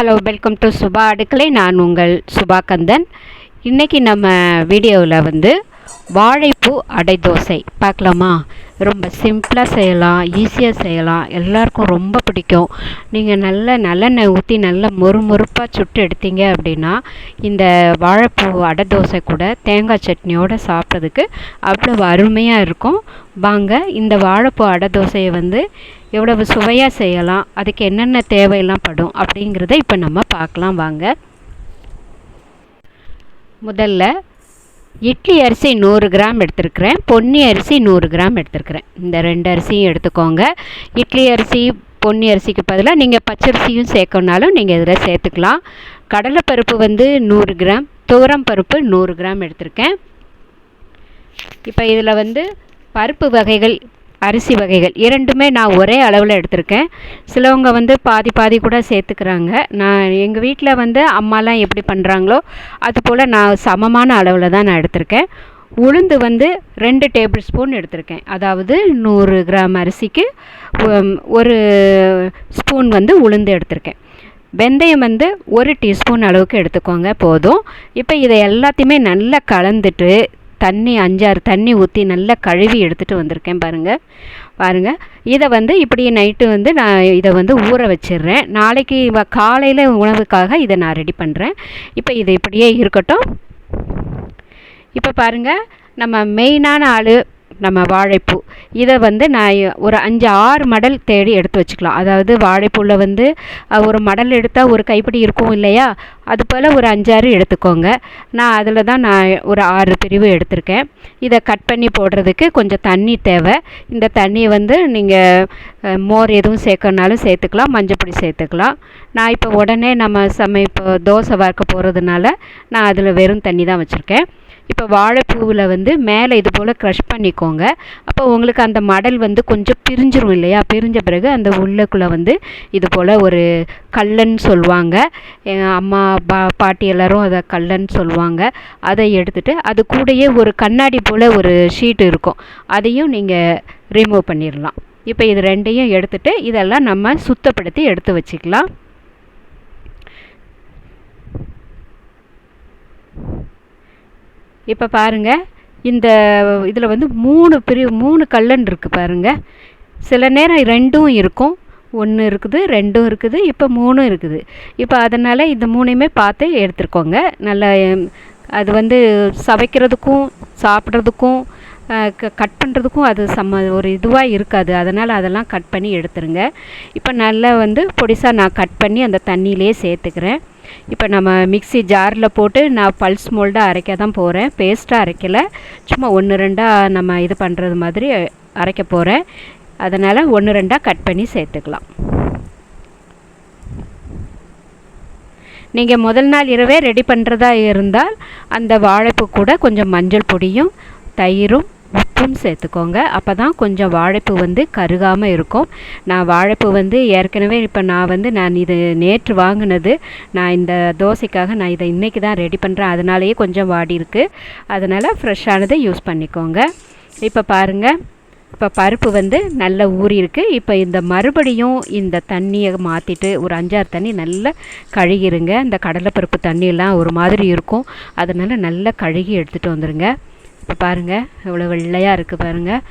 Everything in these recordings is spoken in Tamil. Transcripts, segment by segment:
Hello welcome to Subha Adukkalai நான் உங்கள் சுபா கந்தன் இன்றைக்கி நம்ம வீடியோவில் வந்து வாழைப்பூ அடை தோசை. பார்க்கலாமா? ரொம்ப சிம்பிளாக செய்யலாம் ஈஸியாக செய்யலாம். எல்லாருக்கும் ரொம்ப பிடிக்கும். நீங்கள் நல்ல நல்லெண்ணெய் ஊற்றி நல்லா மொறு மொறுப்பாக சுட்டு எடுத்தீங்க அப்படின்னா இந்த வாழைப்பூ அடை தோசை கூட தேங்காய் சட்னியோடு சாப்பிட்றதுக்கு அவ்வளோ அருமையாக இருக்கும். வாங்க இந்த வாழைப்பூ அடை தோசையை வந்து எவ்வளவு சுவையாக செய்யலாம் அதுக்கு என்னென்ன தேவையெல்லாம் படும் அப்படிங்கிறத இப்போ நம்ம பார்க்கலாம். வாங்க. முதல்ல இட்லி அரிசி நூறு கிராம் எடுத்துருக்கிறேன் பொன்னி அரிசி நூறு கிராம் எடுத்துருக்கிறேன். இந்த ரெண்டு அரிசியும் எடுத்துக்கோங்க. இட்லி அரிசி பொன்னி அரிசிக்கு பதிலாக நீங்கள் பச்சரிசியும் சேர்க்கணுனாலும் நீங்கள் இதில் சேர்த்துக்கலாம். கடலைப்பருப்பு வந்து நூறு கிராம் துவரம் பருப்பு நூறு கிராம் எடுத்திருக்கேன். இப்போ இதில் வந்து பருப்பு வகைகள் அரிசி வகைகள். இரண்டுமே நான் ஒரே அளவில் எடுத்திருக்கேன். சிலவங்க வந்து பாதி பாதி கூட சேர்த்துக்கிறாங்க. நான் எங்கள் வீட்டில் வந்து அம்மாலாம் எப்படி பண்ணுறாங்களோ அதுபோல் நான் சமமான அளவில் தான் நான் எடுத்திருக்கேன். உளுந்து வந்து ரெண்டு டேபிள் ஸ்பூன் எடுத்திருக்கேன். அதாவது நூறு கிராம் அரிசிக்கு ஒரு ஸ்பூன் வந்து உளுந்து எடுத்திருக்கேன். வெந்தயம் வந்து ஒரு டீஸ்பூன் அளவுக்கு எடுத்துக்கோங்க போதும். இப்போ இதை எல்லாத்தையுமே நல்லா கலந்துட்டு தண்ணி அஞ்சாறு தண்ணி ஊற்றி நல்லா கழுவி எடுத்துகிட்டு வந்திருக்கேன் பாருங்கள் பாருங்கள் இதை வந்து இப்படி நைட்டு வந்து நான் இதை வந்து ஊற வச்சிடுறேன். நாளைக்கு காலையில் உணவுக்காக இதை நான் ரெடி பண்ணுறேன் இப்போ இது இப்படியே இருக்கட்டும். இப்போ பாருங்கள் நம்ம மெயினான ஆள் நம்ம வாழைப்பூ. இதை வந்து நான் ஒரு அஞ்சு ஆறு மடல் தேடி எடுத்து வச்சுக்கலாம். அதாவது வாழைப்பூவில் வந்து ஒரு மடல் எடுத்தால் ஒரு கைப்பிடி இருக்கும் இல்லையா? அது போல் ஒரு அஞ்சாறு எடுத்துக்கோங்க. நான் அதில் தான் நான் ஒரு ஆறு பிரிவு எடுத்திருக்கேன். இதை கட் பண்ணி போடுறதுக்கு கொஞ்சம் தண்ணி தேவை. இந்த தண்ணியை வந்து நீங்கள் மோர் எதுவும் சேர்க்கணுனாலும் சேர்த்துக்கலாம். மஞ்சப்பொடி சேர்த்துக்கலாம். நான் இப்போ உடனே நம்ம சமைப்போ தோசை வறுக்க போகிறதுனால நான் அதில் வெறும் தண்ணி தான் வச்சுருக்கேன். இப்போ வாழைப்பூவில் வந்து மேலே இது போல் க்ரஷ் பண்ணிக்கோங்க. அப்போ உங்களுக்கு அந்த மடல் வந்து கொஞ்சம் பிரிஞ்சிரும் இல்லையா? பிரிஞ்ச பிறகு அந்த உள்ளக்குள்ளே வந்து இது போல் ஒரு கல்லன்னு சொல்லுவாங்க. எங்கள் அம்மா பா பாட்டி எல்லோரும் அதை கல்லன்னு சொல்லுவாங்க. அதை எடுத்துகிட்டு அது கூடயே ஒரு கண்ணாடி போல் ஒரு ஷீட் இருக்கும். அதையும் நீங்கள் ரிமூவ் பண்ணிடலாம் இப்போ இது ரெண்டையும் எடுத்துகிட்டு இதெல்லாம் நம்ம சுத்தப்படுத்தி எடுத்து வச்சுக்கலாம். இப்போ பாருங்கள் இந்த இதில் வந்து மூணு பிரிவு மூணு கல்லன் இருக்குது பாருங்கள் சில நேரம் ரெண்டும் இருக்கும். ஒன்று இருக்குது ரெண்டும் இருக்குது இப்போ மூணும் இருக்குது. இப்போ அதனால் இந்த மூணையுமே பார்த்து எடுத்துருக்கோங்க நல்லா அது வந்து சவைக்கிறதுக்கும் சாப்பிட்றதுக்கும் கட் பண்ணுறதுக்கும் அது சம்ம ஒரு இதுவாக இருக்காது. அதனால் அதெல்லாம் கட் பண்ணி எடுத்துருங்க. இப்போ நல்லா வந்து பொடிசாக நான் கட் பண்ணி அந்த தண்ணியிலே சேர்த்துக்கிறேன். இப்போ நம்ம மிக்சி ஜாரில் போட்டு நான் பல்ஸ் மோல்டாக அரைக்க தான் போகிறேன். பேஸ்ட்டாக அரைக்கலை. சும்மா ஒன்று ரெண்டாக நம்ம இது பண்ணுறது மாதிரி அரைக்க போகிறேன். அதனால் ஒன்று ரெண்டாக கட் பண்ணி சேர்த்துக்கலாம். நீங்கள் முதல் நாள் இரவே ரெடி பண்ணுறதா இருந்தால் அந்த வாழைப்பூ கூட கொஞ்சம் மஞ்சள் பொடியும் தயிரும் உப்பும் சேர்த்துக்கோங்க. அப்போ தான் கொஞ்சம் வாழைப்பூ வந்து கருகாமல் இருக்கும். நான் வாழைப்பூ வந்து ஏற்கனவே இப்போ நான் வந்து நான் இது நேற்று வாங்கினது. நான் இந்த தோசைக்காக நான் இதை இன்றைக்கி தான் ரெடி பண்ணுறேன் அதனாலேயே கொஞ்சம் வாடி இருக்குது அதனால் ஃப்ரெஷ்ஷானதை யூஸ் பண்ணிக்கோங்க. இப்போ பாருங்கள் இப்போ பருப்பு வந்து நல்லா ஊறியிருக்கு இப்போ இந்த மறுபடியும் இந்த தண்ணியை மாற்றிட்டு ஒரு அஞ்சாறு தண்ணி நல்லா கழுகிருங்க. இந்த கடலைப்பருப்பு தண்ணியெல்லாம் ஒரு மாதிரி இருக்கும். அதனால் நல்லா கழுகி எடுத்துகிட்டு வந்துடுங்க இப்போ பாருங்கள் எவ்வளோ வெள்ளையாக இருக்குது பாருங்கள்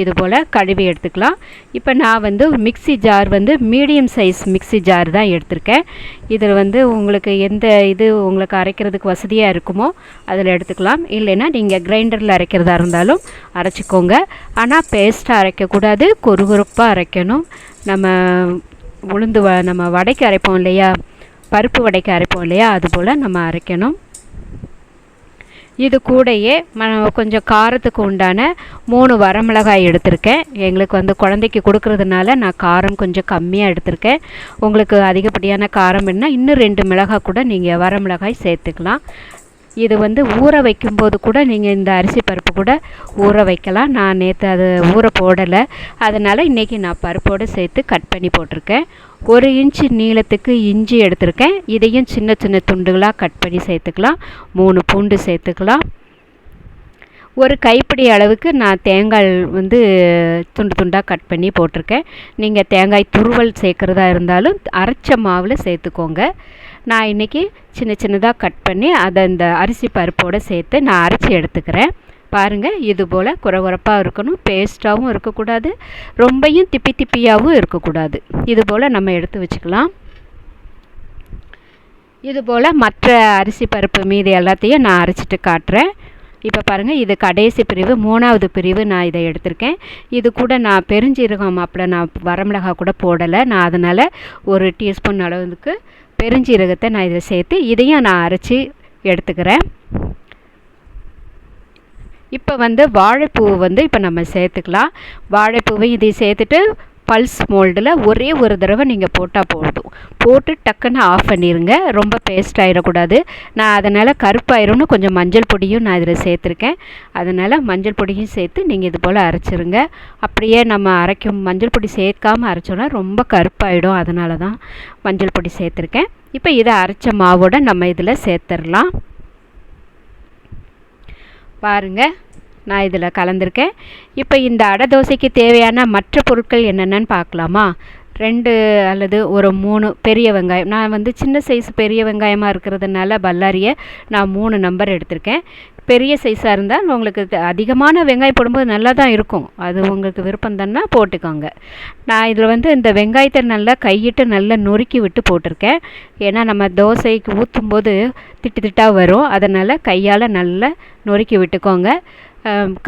இது போல் கழுவி எடுத்துக்கலாம். இப்போ நான் வந்து மிக்சி ஜார் வந்து மீடியம் சைஸ் மிக்சி ஜார் தான் எடுத்திருக்கேன். இதில் வந்து உங்களுக்கு எந்த இது உங்களுக்கு அரைக்கிறதுக்கு வசதியாக இருக்குமோ அதில் எடுத்துக்கலாம். இல்லைன்னா நீங்கள் கிரைண்டரில் அரைக்கிறதா இருந்தாலும் அரைச்சிக்கோங்க. ஆனால் பேஸ்ட்டாக அரைக்கக்கூடாது கொருகுறுப்பாக அரைக்கணும். நம்ம உளுந்து வ நம்ம வடைக்கு அரைப்போம் இல்லையா? பருப்பு வடைக்கு அரைப்போம் இல்லையா? அதுபோல் நம்ம அரைக்கணும். இது கூடையே கொஞ்சம் காரத்துக்கு உண்டான மூணு வரமிளகாய் எடுத்திருக்கேன். எங்களுக்கு வந்து குழந்தைக்கு கொடுக்கறதுனால நான் காரம் கொஞ்சம் கம்மியாக எடுத்திருக்கேன். உங்களுக்கு அதிகப்படியான காரம் என்ன இன்னும் ரெண்டு மிளகாய் கூட நீங்கள் வரமிளகாய் சேர்த்துக்கலாம். இது வந்து ஊற வைக்கும்போது கூட நீங்கள் இந்த அரிசி பருப்பு கூட ஊற வைக்கலாம். நான் நேற்று அது ஊற போடலை. அதனால் இன்றைக்கி நான் பருப்போடு சேர்த்து கட் பண்ணி போட்டிருக்கேன். ஒரு இன்ச்சு நீளத்துக்கு இஞ்சி எடுத்திருக்கேன். இதையும் சின்ன சின்ன துண்டுகளாக கட் பண்ணி சேர்த்துக்கலாம். மூணு பூண்டு சேர்த்துக்கலாம். ஒரு கைப்பிடி அளவுக்கு நான் தேங்காய் வந்து துண்டு துண்டாக கட் பண்ணி போட்டிருக்கேன். நீங்கள் தேங்காய் துருவல் சேர்க்குறதா இருந்தாலும் அரைச்ச மாவில் சேர்த்துக்கோங்க. நான் இன்றைக்கி சின்ன சின்னதாக கட் பண்ணி அதை இந்த அரிசி பருப்போடு சேர்த்து நான் அரைச்சி எடுத்துக்கிறேன். பாருங்கள் இது போல் குறகுறப்பாக இருக்கணும் பேஸ்ட்டாகவும் இருக்கக்கூடாது ரொம்பையும் திப்பி திப்பியாகவும் இருக்கக்கூடாது. இது போல் நம்ம எடுத்து வச்சுக்கலாம். இது போல் மற்ற அரிசி பருப்பு மீதி எல்லாத்தையும் நான் அரைச்சிட்டு காட்டுறேன். இப்போ பாருங்கள் இது கடைசி பிரிவு மூணாவது பிரிவு நான் இதை எடுத்திருக்கேன். இது கூட நான் பெருஞ்சீரகம் மாப்பிள நான் வரமிளகா கூட போடலை. நான் அதனால் ஒரு டீஸ்பூன் அளவுக்கு பெருஞ்சீரகத்தை நான் இதில் சேர்த்து இதையும் நான் அரைச்சி எடுத்துக்கிறேன். இப்போ வந்து வாழைப்பூ வந்து இப்போ நம்ம சேர்த்துக்கலாம். வாழைப்பூவை இதையும் சேர்த்துட்டு பல்ஸ் மோல்டில் ஒரே ஒரு தடவை நீங்கள் போட்டால் போதும். போட்டு டக்குன்னு ஆஃப் பண்ணிடுங்க ரொம்ப பேஸ்ட் ஆகிடக்கூடாது நான் அதனால் கருப்பாயிரும்னு கொஞ்சம் மஞ்சள் பொடியும் நான் இதில் சேர்த்துருக்கேன். அதனால் மஞ்சள் பொடியும் சேர்த்து நீங்கள் இது போல் அரைச்சிருங்க. அப்படியே நம்ம அரைக்கும் மஞ்சள் பொடி சேர்க்காமல் அரைச்சோன்னா ரொம்ப கருப்பாயிடும். அதனால தான் மஞ்சள் பொடி சேர்த்துருக்கேன். இப்போ இதை அரைச்ச மாவோட நம்ம இதில் சேர்த்துடலாம் பாருங்கள் நான் இதில் கலந்துருக்கேன். இப்போ இந்த அடை தோசைக்கு தேவையான மற்ற பொருட்கள் என்னென்னு பார்க்கலாமா? ரெண்டு அல்லது ஒரு மூணு பெரிய வெங்காயம். நான் வந்து சின்ன சைஸ் பெரிய வெங்காயமாக இருக்கிறதுனால பல்லாரியை நான் மூணு நம்பர் எடுத்திருக்கேன். பெரிய சைஸாக இருந்தால் உங்களுக்கு அதிகமான வெங்காயம் போடும்போது நல்லா தான் இருக்கும். அது உங்களுக்கு விருப்பம் தானே போட்டுக்கோங்க. நான் இதில் வந்து இந்த வெங்காயத்தை நல்லா கையிட்டு நல்லா நொறுக்கி விட்டு போட்டிருக்கேன். ஏன்னா நம்ம தோசைக்கு ஊற்றும்போது திட்டு திட்டாக வரும். அதனால் கையால் நல்லா நொறுக்கி விட்டுக்கோங்க.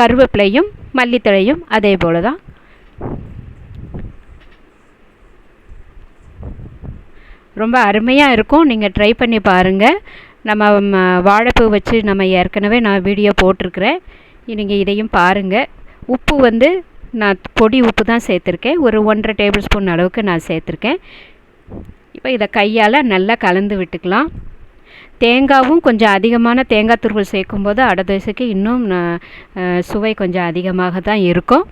கருவேப்பிலையும் மல்லித்தழையும் அதே போல் தான் ரொம்ப அருமையாக இருக்கும். நீங்கள் ட்ரை பண்ணி பாருங்கள் நம்ம வாழைப்பூ வச்சு நம்ம ஏற்கனவே நான் வீடியோ போட்டிருக்கிறேன். நீங்கள் இதையும் பாருங்கள் உப்பு வந்து நான் பொடி உப்பு தான் சேர்த்துருக்கேன். ஒரு ஒன்றரை டேபிள் ஸ்பூன் அளவுக்கு நான் சேர்த்துருக்கேன். இப்போ இதை கையால் நல்லா கலந்து விட்டுக்கலாம். தேங்காவும் கொஞ்சம் அதிகமான தேங்காய் துருவல் சேர்க்கும்போது அடை தோசைக்கு இன்னும் சுவை கொஞ்சம் அதிகமாக தான் இருக்கும்.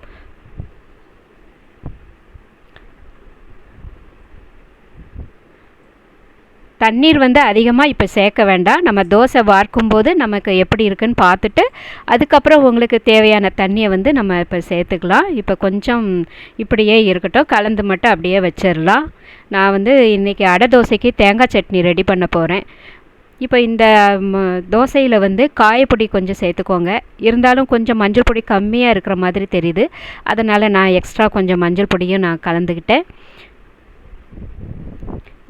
தண்ணீர் வந்து அதிகமாக இப்போ சேர்க்க வேண்டாம். நம்ம தோசை வார்க்கும்போது நமக்கு எப்படி இருக்குன்னு பார்த்துட்டு அதுக்கப்புறம் உங்களுக்கு தேவையான தண்ணியை வந்து நம்ம இப்போ சேர்த்துக்கலாம். இப்போ கொஞ்சம் இப்படியே இருக்கட்டும். கலந்து மட்டும் அப்படியே வச்சிடலாம். நான் வந்து இன்றைக்கி அடை தோசைக்கு தேங்காய் சட்னி ரெடி பண்ண போகிறேன் இப்போ இந்த தோசையில் வந்து காயப்பொடி கொஞ்சம் சேர்த்துக்கோங்க. இருந்தாலும் கொஞ்சம் மஞ்சள் பொடி கம்மியாக இருக்கிற மாதிரி தெரியுது. அதனால் நான் எக்ஸ்ட்ரா கொஞ்சம் மஞ்சள் பொடியும் நான் கலந்துக்கிட்டேன்.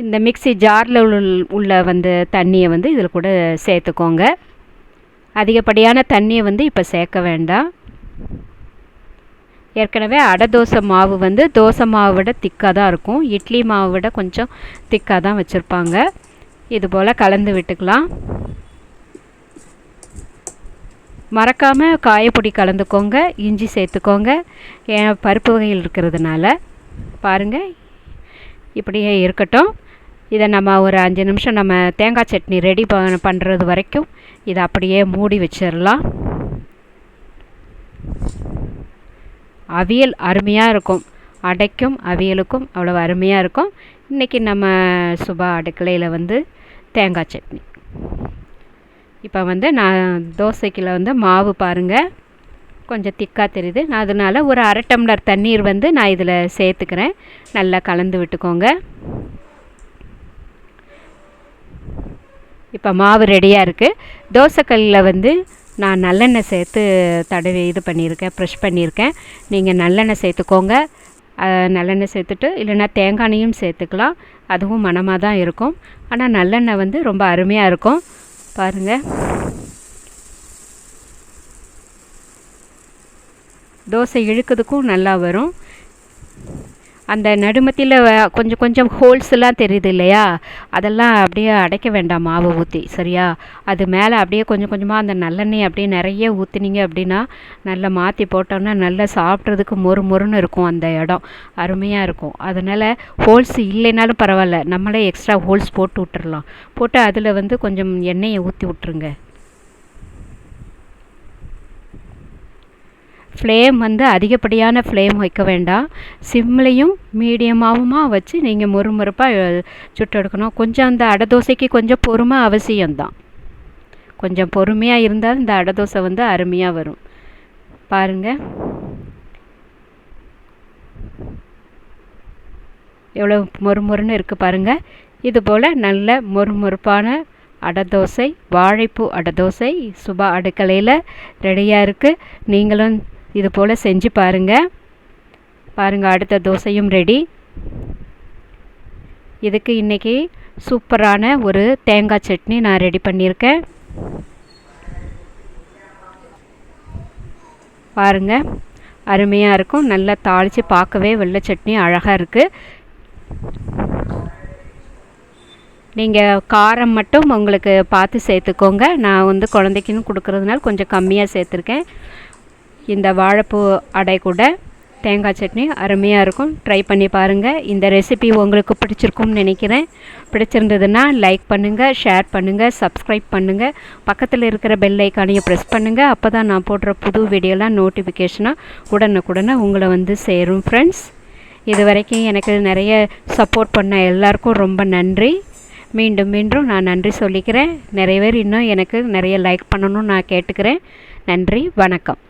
இந்த மிக்சி ஜாரில் உள்ள வந்து தண்ணியை வந்து இதில் கூட சேர்த்துக்கோங்க. அதிகப்படியான தண்ணியை வந்து இப்போ சேர்க்க வேண்டாம். ஏற்கனவே அடை தோசை மாவு வந்து தோசை மாவை விட திக்காக தான் இருக்கும். இட்லி மாவை விட கொஞ்சம் திக்காக தான் வச்சுருப்பாங்க. இது போல் கலந்து விட்டுக்கலாம். மறக்காமல் காயப்பொடி கலந்துக்கோங்க இஞ்சி சேர்த்துக்கோங்க. ஏன் பருப்பு வகையில் இருக்கிறதுனால. பாருங்கள் இப்படியே இருக்கட்டும். இதை நம்ம ஒரு அஞ்சு நிமிஷம் நம்ம தேங்காய் சட்னி ரெடி ப பண்ணுறது வரைக்கும் இதை அப்படியே மூடி வச்சிடலாம். அவியல் அருமையாக இருக்கும். அடைக்கும் அவியலுக்கும் அவ்வளோ அருமையாக இருக்கும். இன்றைக்கி நம்ம சுபா அடுக்கலையில் வந்து தேங்காய் சட்னி. இப்போ வந்து நான் தோசைக்கில் வந்து மாவு பாருங்கள் கொஞ்சம் திக்காக தெரியுது. நான் அதனால் ஒரு அரை டம்ளர் தண்ணீர் வந்து நான் இதில் சேர்த்துக்கிறேன். நல்லா கலந்து விட்டுக்கோங்க. இப்போ மாவு ரெடியாக இருக்குது தோசைக்கல்லில் வந்து நான் நல்லெண்ணெய் சேர்த்து தடவி இது பண்ணியிருக்கேன் ப்ரெஷ் பண்ணியிருக்கேன். நீங்கள் நல்லெண்ணெய் சேர்த்துக்கோங்க. நல்லெண்ணெய் சேர்த்துட்டு இல்லைனா தேங்காய் சேர்த்துக்கலாம். அதுவும் மனமாக தான் இருக்கும். ஆனால் நல்லெண்ணெய் வந்து ரொம்ப அருமையாக இருக்கும். பாருங்கள் தோசை இழுக்கிறதுக்கும் நல்லா வரும். அந்த நடுமத்தியில் கொஞ்சம் கொஞ்சம் ஹோல்ஸ்லாம் தெரியுது இல்லையா? அதெல்லாம் அப்படியே அடைக்க வேண்டாம் மாவை ஊற்றி சரியா? அது மேலே அப்படியே கொஞ்சம் கொஞ்சமாக அந்த நல்லெண்ணெய் அப்படியே நிறைய ஊற்றுனீங்க அப்படின்னா நல்லா மாற்றி போட்டோம்னா நல்லா சாப்பிட்றதுக்கு மொறு மொறுன்னு இருக்கும் அந்த இடம். அருமையாக இருக்கும். அதனால் ஹோல்ஸ் இல்லைனாலும் பரவாயில்ல. நம்மளே எக்ஸ்ட்ரா ஹோல்ஸ் போட்டு விட்டுறலாம். போட்டு அதில் வந்து கொஞ்சம் எண்ணெயை ஊற்றி விட்ருங்க ஃப்ளேம் வந்து அதிகப்படியான ஃப்ளேம் வைக்க வேண்டாம். சிம்லேயும் மீடியமாகவும் வச்சு நீங்கள் முறுமுறுப்பாக சுட்டெடுக்கணும் கொஞ்சம் அந்த அடை தோசைக்கு கொஞ்சம் பொறுமை அவசியம்தான். கொஞ்சம் பொறுமையாக இருந்தால் இந்த அடை தோசை வந்து அருமையாக வரும். பாருங்கள் எவ்வளோ மொறுமொறுன்னு இருக்குது பாருங்கள் இது போல் நல்ல மொறுமொறுப்பான அடை தோசை வாழைப்பூ அடை தோசை சுபா அடுக்கலையில் ரெடியாக இருக்குது நீங்களும் இது போல் செஞ்சு பாருங்கள் பாருங்கள் அடுத்த தோசையும் ரெடி இதுக்கு இன்றைக்கி சூப்பரான ஒரு தேங்காய் சட்னி நான் ரெடி பண்ணியிருக்கேன். பாருங்கள் அருமையாக இருக்கும். நல்லா தாளித்து பார்க்கவே வெள்ளை சட்னி அழகாக இருக்குது நீங்கள் காரம் மட்டும் உங்களுக்கு பார்த்து சேர்த்துக்கோங்க. நான் வந்து குழந்தைக்குன்னு கொடுக்குறதுனால கொஞ்சம் கம்மியாக சேர்த்துருக்கேன். இந்த வாழைப்பூ அடை கூட தேங்காய் சட்னி அருமையாக இருக்கும். ட்ரை பண்ணி பாருங்கள் இந்த ரெசிபி உங்களுக்கு பிடிச்சிருக்கும்னு நினைக்கிறேன். பிடிச்சிருந்ததுன்னா லைக் பண்ணுங்கள் ஷேர் பண்ணுங்கள் சப்ஸ்கிரைப் பண்ணுங்கள் பக்கத்தில் இருக்கிற பெல் ஐக்கானையும் ப்ரெஸ் பண்ணுங்கள் அப்போ தான் நான் போடுற புது வீடியோலாம் நோட்டிஃபிகேஷனாக உடனுக்குடனே உங்களை வந்து சேரும் ஃப்ரெண்ட்ஸ் இது வரைக்கும் எனக்கு நிறைய சப்போர்ட் பண்ண எல்லாருக்கும் ரொம்ப நன்றி. மீண்டும் மீண்டும் நான் நன்றி சொல்லிக்கிறேன். நிறைய பேர் இன்னும் எனக்கு நிறைய லைக் பண்ணணும்னு நான் கேட்டுக்கிறேன். நன்றி வணக்கம்.